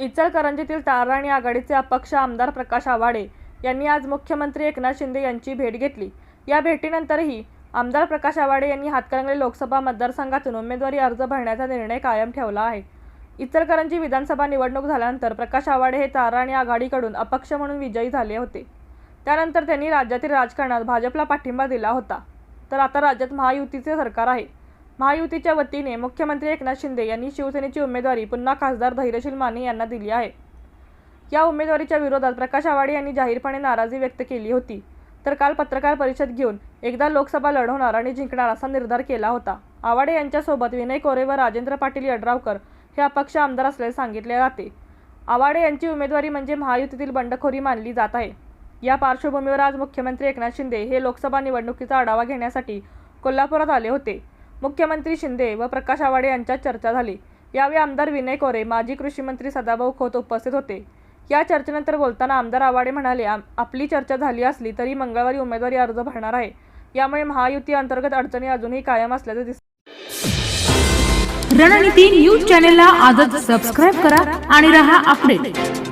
इचलकरंजीतील ताराणी आघाडीचे अपक्ष आमदार प्रकाश आवाडे यांनी आज मुख्यमंत्री एकनाथ शिंदे यांची भेट घेतली. या भेटीनंतरही आमदार प्रकाश आवाडे यांनी हातकणंगले लोकसभा मतदारसंघातून उमेदवारी अर्ज भरण्याचा निर्णय कायम ठेवला आहे. इचलकरंजी विधानसभा निवडणूक झाल्यानंतर प्रकाश आवाडे हे ताराणी आघाडीकडून अपक्ष म्हणून विजयी झाले होते. त्यानंतर त्यांनी राज्यातील राजकारणात भाजपला पाठिंबा दिला होता. तर आता राज्यात महायुतीचे सरकार आहे. महायुतीच्या वतीने मुख्यमंत्री एकनाथ शिंदे यांनी शिवसेनेची उमेदवारी पुन्हा खासदार धैर्यशील माने यांना दिली आहे. या उमेदवारीच्या विरोधात प्रकाश आवाडे यांनी जाहीरपणे नाराजी व्यक्त केली होती. तर काल पत्रकार परिषद घेऊन एकदा लोकसभा लढवणार आणि जिंकणार असा निर्धार केला होता. आवाडे यांच्यासोबत विनय कोरे व राजेंद्र पाटील यड्रावकर हे अपक्ष आमदार असल्याचे सांगितले जाते. आवाडे यांची उमेदवारी म्हणजे महायुतीतील बंडखोरी मानली जात आहे. या पार्श्वभूमीवर आज मुख्यमंत्री एकनाथ शिंदे हे लोकसभा निवडणुकीचा आढावा घेण्यासाठी कोल्हापुरात आले होते. मुख्यमंत्री शिंदे व प्रकाश आवाडे यांच्यात चर्चा झाली. यावेळी आमदार विनय कोरे माजी कृषी मंत्री सदाभाऊ खोत उपस्थित होते. या चर्चेनंतर बोलताना आमदार आवाडे म्हणाले आपली चर्चा झाली असली तरी मंगळवारी उमेदवारी अर्ज भरणार आहे. यामुळे महायुती अंतर्गत अडचणी अजूनही कायम असल्याचे दिसते रणनीती न्यूज चॅनेलला आजच सबस्क्राईब करा आणि रहा अपडेट.